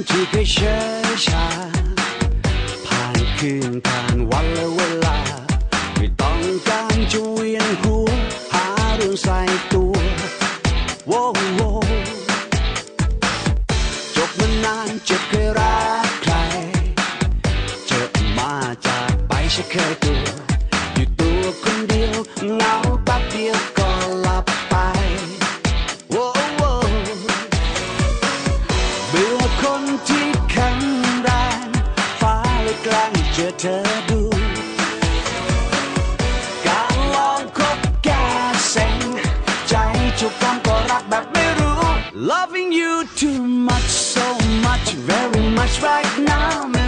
คนที่เคยเชื่ right now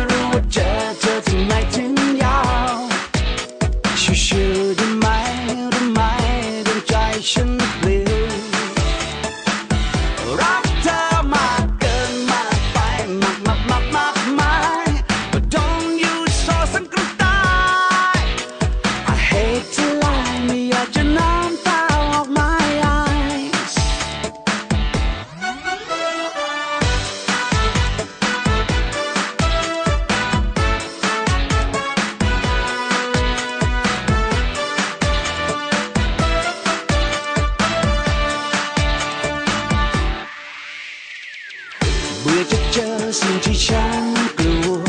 ที่ฉันกลัว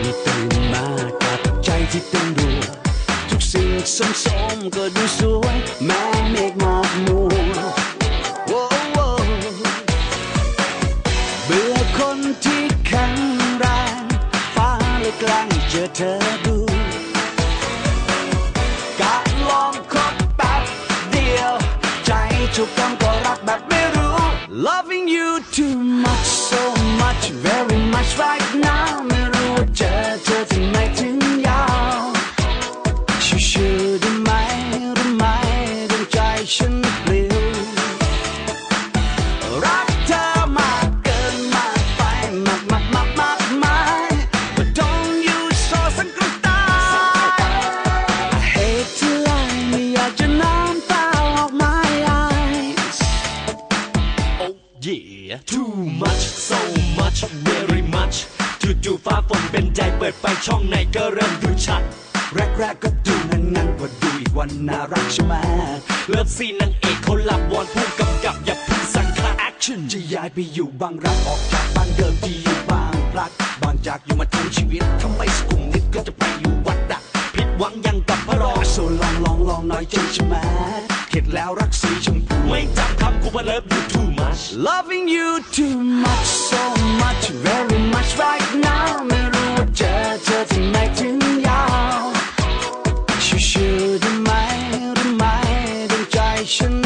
มีตื่นมากับใจที่เต้นรัวทุกสิ่งสมๆก็ดูสวยแม้เมฆหมอกมัวโว้โว้เบื่อคนที่แข็งแรงฟ้าเลยกล้งเจอเธอดูการลองคบแป๊บเดียว ใจจุกกำก็รักแบบไม่รู้ Loving you too much right now ไม่รู้ว่าเจอเธอที่ไหนถึงยาวชิวๆได้ไหมได้ไหมดวงใจฉันเปลิวรักเธอมากเกินมากไปมากมากมากมากมาย But don't you so สังกันตาย I hate to lie ไม่อยากจะน้ำตาออก my eyes Oh yeah too much so much ช่องไหนก็เริ่มดูชัด แรกๆก็ดูงั้นงั้นๆว่าดูอีกวันน่ารักใช่ไหมเลิฟซีนนางเอกเขาหลับวอนผู้กำกับอย่าพึ่งสั่งคาแอคชั่นจะย้ายไปอยู่บางรักออกจากบ้านเดิมที่อยู่บางพลักบางจากอยู่มาทั้งชีวิตทำไมสกุมนิดก็จะไปอยู่วัดดักผิดหวังยัง กับพระรองโซลองลองลองน้อยจนใช่ไหมเข็ดแล้วรักสีชมพูไม่จำคำกูว่าเลิฟ you too much Loving you too much so much very much right now ไม่รู้ว่าเจอเธอที่ไหนถึงยาวชิวๆได้ไหมได้ไหมดวงใจฉัน